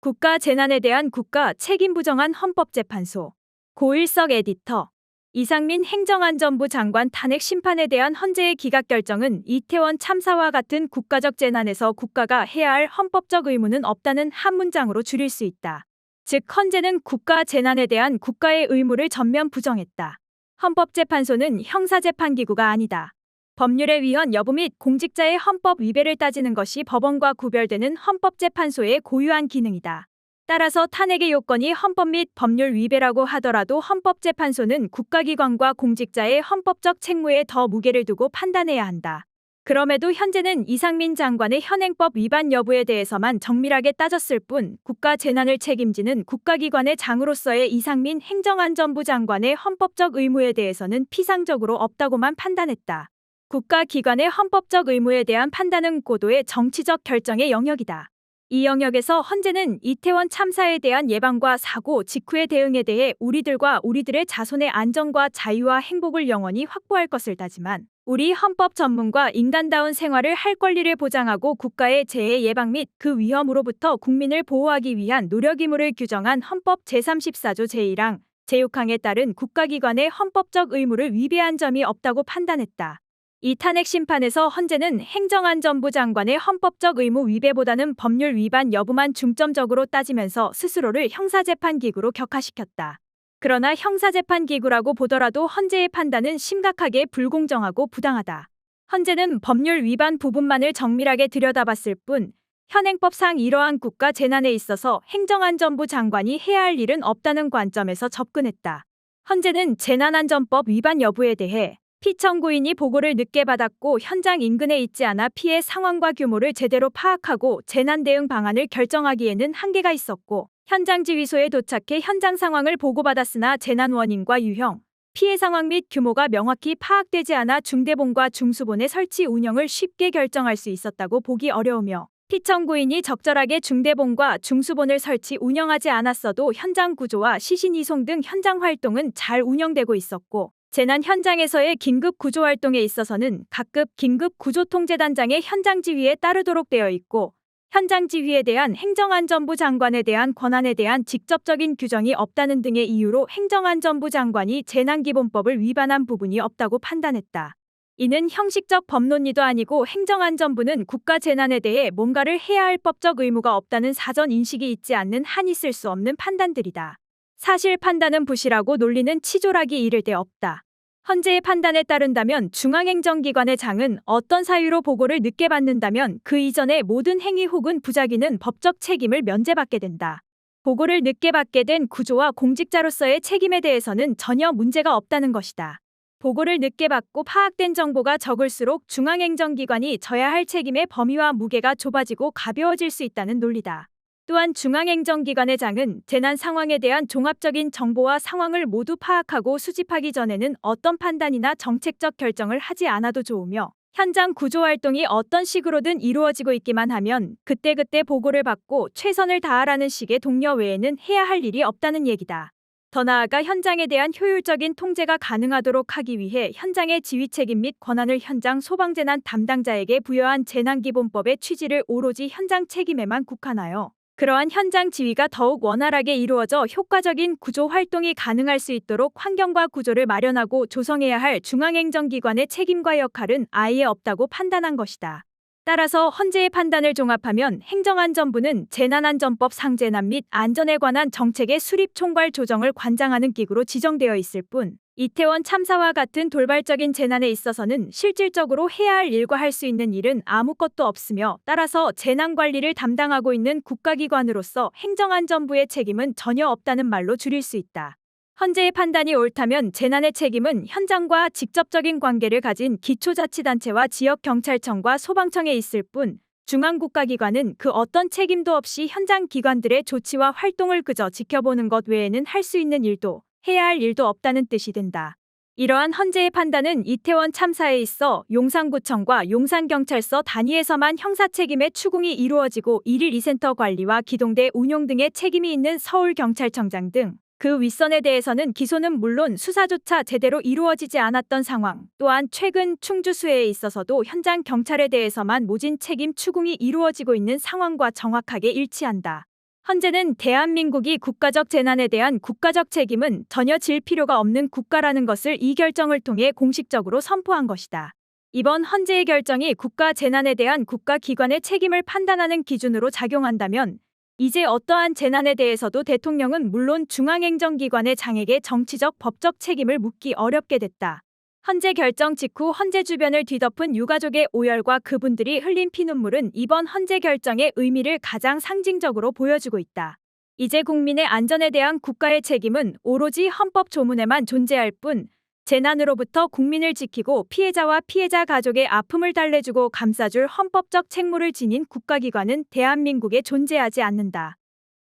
국가 재난에 대한 국가 책임 부정한 헌법재판소 고일석 에디터 이상민 행정안전부 장관 탄핵 심판에 대한 헌재의 기각 결정은 이태원 참사와 같은 국가적 재난에서 국가가 해야 할 헌법적 의무는 없다는 한 문장으로 줄일 수 있다. 즉 헌재는 국가 재난에 대한 국가의 의무를 전면 부정했다. 헌법재판소는 형사재판기구가 아니다. 법률의 위헌 여부 및 공직자의 헌법 위배를 따지는 것이 법원과 구별되는 헌법재판소의 고유한 기능이다. 따라서 탄핵의 요건이 헌법 및 법률 위배라고 하더라도 헌법재판소는 국가기관과 공직자의 헌법적 책무에 더 무게를 두고 판단해야 한다. 그럼에도 현재는 이상민 장관의 현행법 위반 여부에 대해서만 정밀하게 따졌을 뿐 국가 재난을 책임지는 국가기관의 장으로서의 이상민 행정안전부 장관의 헌법적 의무에 대해서는 피상적으로 없다고만 판단했다. 국가기관의 헌법적 의무에 대한 판단은 고도의 정치적 결정의 영역이다. 이 영역에서 헌재는 이태원 참사에 대한 예방과 사고 직후의 대응에 대해 우리들과 우리들의 자손의 안전과 자유와 행복을 영원히 확보할 것을 다지만 우리 헌법 전문과 인간다운 생활을 할 권리를 보장하고 국가의 재해 예방 및 그 위험으로부터 국민을 보호하기 위한 노력 의무를 규정한 헌법 제34조 제1항, 제6항에 따른 국가기관의 헌법적 의무를 위배한 점이 없다고 판단했다. 이 탄핵 심판에서 헌재는 행정안전부 장관의 헌법적 의무 위배보다는 법률 위반 여부만 중점적으로 따지면서 스스로를 형사재판기구로 격하시켰다. 그러나 형사재판기구라고 보더라도 헌재의 판단은 심각하게 불공정하고 부당하다. 헌재는 법률 위반 부분만을 정밀하게 들여다봤을 뿐 현행법상 이러한 국가 재난에 있어서 행정안전부 장관이 해야 할 일은 없다는 관점에서 접근했다. 헌재는 재난안전법 위반 여부에 대해 피청구인이 보고를 늦게 받았고 현장 인근에 있지 않아 피해 상황과 규모를 제대로 파악하고 재난 대응 방안을 결정하기에는 한계가 있었고 현장 지휘소에 도착해 현장 상황을 보고받았으나 재난 원인과 유형, 피해 상황 및 규모가 명확히 파악되지 않아 중대본과 중수본의 설치 운영을 쉽게 결정할 수 있었다고 보기 어려우며 피청구인이 적절하게 중대본과 중수본을 설치 운영하지 않았어도 현장 구조와 시신 이송 등 현장 활동은 잘 운영되고 있었고 재난 현장에서의 긴급 구조 활동에 있어서는 각급 긴급 구조통제단장의 현장 지휘에 따르도록 되어 있고 현장 지휘에 대한 행정안전부 장관에 대한 권한에 대한 직접적인 규정이 없다는 등의 이유로 행정안전부 장관이 재난기본법을 위반한 부분이 없다고 판단했다. 이는 형식적 법논리도 아니고 행정안전부는 국가 재난에 대해 뭔가를 해야 할 법적 의무가 없다는 사전 인식이 있지 않는 한 있을 수 없는 판단들이다. 사실 판단은 부실하고 논리는 치졸하기 이를 데 없다. 헌재의 판단에 따른다면 중앙행정기관의 장은 어떤 사유로 보고를 늦게 받는다면 그 이전의 모든 행위 혹은 부작위는 법적 책임을 면제받게 된다. 보고를 늦게 받게 된 구조와 공직자로서의 책임에 대해서는 전혀 문제가 없다는 것이다. 보고를 늦게 받고 파악된 정보가 적을수록 중앙행정기관이 져야 할 책임의 범위와 무게가 좁아지고 가벼워질 수 있다는 논리다. 또한 중앙행정기관의 장은 재난 상황에 대한 종합적인 정보와 상황을 모두 파악하고 수집하기 전에는 어떤 판단이나 정책적 결정을 하지 않아도 좋으며 현장 구조 활동이 어떤 식으로든 이루어지고 있기만 하면 그때그때 보고를 받고 최선을 다하라는 식의 독려 외에는 해야 할 일이 없다는 얘기다. 더 나아가 현장에 대한 효율적인 통제가 가능하도록 하기 위해 현장의 지휘 책임 및 권한을 현장 소방재난 담당자에게 부여한 재난기본법의 취지를 오로지 현장 책임에만 국한하여 그러한 현장 지휘가 더욱 원활하게 이루어져 효과적인 구조 활동이 가능할 수 있도록 환경과 구조를 마련하고 조성해야 할 중앙행정기관의 책임과 역할은 아예 없다고 판단한 것이다. 따라서 헌재의 판단을 종합하면 행정안전부는 재난안전법 상재난 및 안전에 관한 정책의 수립 총괄 조정을 관장하는 기구로 지정되어 있을 뿐 이태원 참사와 같은 돌발적인 재난에 있어서는 실질적으로 해야 할 일과 할 수 있는 일은 아무것도 없으며 따라서 재난 관리를 담당하고 있는 국가기관으로서 행정안전부의 책임은 전혀 없다는 말로 줄일 수 있다. 헌재의 판단이 옳다면 재난의 책임은 현장과 직접적인 관계를 가진 기초자치단체와 지역경찰청과 소방청에 있을 뿐 중앙국가기관은 그 어떤 책임도 없이 현장 기관들의 조치와 활동을 그저 지켜보는 것 외에는 할 수 있는 일도 해야 할 일도 없다는 뜻이 된다. 이러한 헌재의 판단은 이태원 참사에 있어 용산구청과 용산경찰서 단위에서만 형사 책임의 추궁이 이루어지고 1일 2센터 관리와 기동대 운용 등의 책임이 있는 서울경찰청장 등 그 윗선에 대해서는 기소는 물론 수사조차 제대로 이루어지지 않았던 상황, 또한 최근 충주수해에 있어서도 현장 경찰에 대해서만 모진 책임 추궁이 이루어지고 있는 상황과 정확하게 일치한다. 헌재는 대한민국이 국가적 재난에 대한 국가적 책임은 전혀 질 필요가 없는 국가라는 것을 이 결정을 통해 공식적으로 선포한 것이다. 이번 헌재의 결정이 국가 재난에 대한 국가 기관의 책임을 판단하는 기준으로 작용한다면 이제 어떠한 재난에 대해서도 대통령은 물론 중앙행정기관의 장에게 정치적 법적 책임을 묻기 어렵게 됐다. 헌재 결정 직후 헌재 주변을 뒤덮은 유가족의 오열과 그분들이 흘린 피눈물은 이번 헌재 결정의 의미를 가장 상징적으로 보여주고 있다. 이제 국민의 안전에 대한 국가의 책임은 오로지 헌법 조문에만 존재할 뿐 재난으로부터 국민을 지키고 피해자와 피해자 가족의 아픔을 달래주고 감싸줄 헌법적 책무를 지닌 국가기관은 대한민국에 존재하지 않는다.